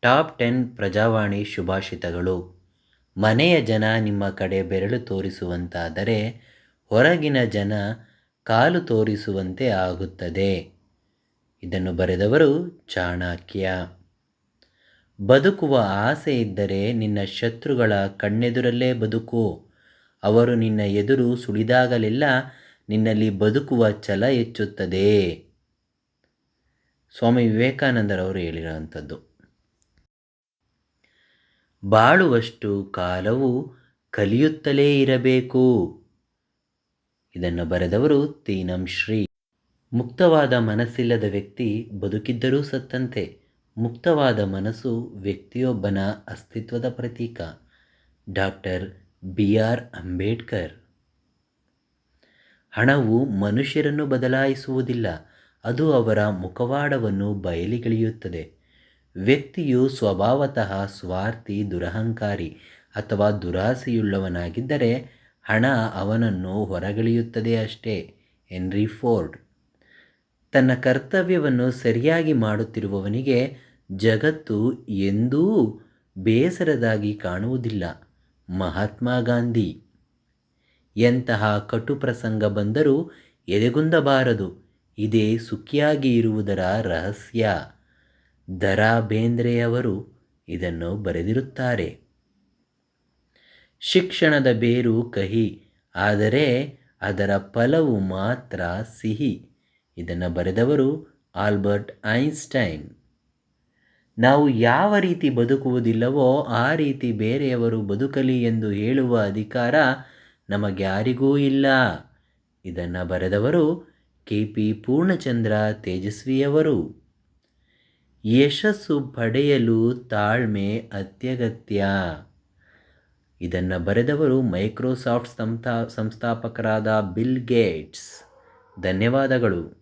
Top ten Prajavani ಶುಭಾಷಿತಗಳು ಮನೆಯ ಜನ ನಿಮ್ಮ ಕಡೆ ಬೆರಳು ತೋರಿಸುವಂತಾದರೆ ಹೊರಗಿನ ಜನ ಕಾಲು ತೋರಿಸುವಂತೆ ಆಗುತ್ತದೆ. ಇದನ್ನು ಬರೆದವರು ಚಾಣಕ್ಯ. ಬದುಕುವ ಆಸೆ ಇದ್ದರೆ ನಿನ್ನ ಶತ್ರುಗಳ ಕಣ್ಣೆದುರಲ್ಲೇ ಬದುಕು. ಅವರು ನಿನ್ನ ಎದುರು ಸುಳಿದಾಗಲೆಲ್ಲ ನಿನ್ನಲ್ಲಿ ಬದುಕುವ ಛಲ ಹೆಚ್ಚುತ್ತದೆ. ಸ್ವಾಮಿ ವಿವೇಕಾನಂದರವರು ಹೇಳಿರೋವಂಥದ್ದು. ಬಾಳುವಷ್ಟು ಕಾಲವು ಕಲಿಯುತ್ತಲೇ ಇರಬೇಕು. ಇದನ್ನು ಬರೆದವರು ತೀನಂ ಶ್ರೀ. ಮುಕ್ತವಾದ ಮನಸ್ಸಿಲ್ಲದ ವ್ಯಕ್ತಿ ಬದುಕಿದ್ದರೂ ಸತ್ತಂತೆ. ಮುಕ್ತವಾದ ಮನಸ್ಸು ವ್ಯಕ್ತಿಯೊಬ್ಬನ ಅಸ್ತಿತ್ವದ ಪ್ರತೀಕ. Doctor B R Ambedkar. ಹಣವು ಮನುಷ್ಯರನ್ನು ಬದಲಾಯಿಸುವುದಿಲ್ಲ, ಅದು ಅವರ ಮುಖವಾಡವನ್ನು ಬಯಲಿಗೆಳೆಯುತ್ತದೆ. ವ್ಯಕ್ತಿಯು ಸ್ವಭಾವತಃ ಸ್ವಾರ್ಥಿ, ದುರಹಂಕಾರಿ ಅಥವಾ ದುರಾಸೆಯುಳ್ಳವನಾಗಿದ್ದರೆ ಹಣ ಅವನನ್ನು ಹೊರಗೆಳೆಯುತ್ತದೆ ಅಷ್ಟೇ, ಹೆನ್ರಿ ಫೋರ್ಡ್. ತನ್ನ ಕರ್ತವ್ಯವನ್ನು ಸರಿಯಾಗಿ ಮಾಡುತ್ತಿರುವವನಿಗೆ ಜಗತ್ತು ಎಂದೂ ಬೇಸರದಾಗಿ ಕಾಣುವುದಿಲ್ಲ. ಮಹಾತ್ಮ ಗಾಂಧಿ. ಎಂತಹ ಕಟು ಪ್ರಸಂಗ ಬಂದರೂ ಎದೆಗುಂದಬಾರದು. ಇದೇ ಸುಖಿಯಾಗಿ ಇರುವುದರ ರಹಸ್ಯ. ದರಾ ಬೇಂದ್ರೆಯವರು ಇದನ್ನು ಬರೆದಿರುತ್ತಾರೆ. ಶಿಕ್ಷಣದ ಬೇರು ಕಹಿ, ಆದರೆ ಅದರ ಫಲವು ಮಾತ್ರ ಸಿಹಿ. ಇದನ್ನು ಬರೆದವರು ಆಲ್ಬರ್ಟ್ ಐನ್ಸ್ಟೈನ್. ನಾವು ಯಾವ ರೀತಿ ಬದುಕುವುದಿಲ್ಲವೋ ಆ ರೀತಿ ಬೇರೆಯವರು ಬದುಕಲಿ ಎಂದು ಹೇಳುವ ಅಧಿಕಾರ ನಮಗ್ಯಾರಿಗೂ ಇಲ್ಲ. ಇದನ್ನು ಬರೆದವರು ಕೆ ಪಿ ಪೂರ್ಣಚಂದ್ರ ತೇಜಸ್ವಿಯವರು. ಯಶಸ್ಸು ಪಡೆಯಲು ತಾಳ್ಮೆ ಅತ್ಯಗತ್ಯ. ಇದನ್ನು ಬರೆದವರು ಮೈಕ್ರೋಸಾಫ್ಟ್ ಸಂಸ್ಥಾ ಸಂಸ್ಥಾಪಕರಾದ ಬಿಲ್ ಗೇಟ್ಸ್. ಧನ್ಯವಾದಗಳು.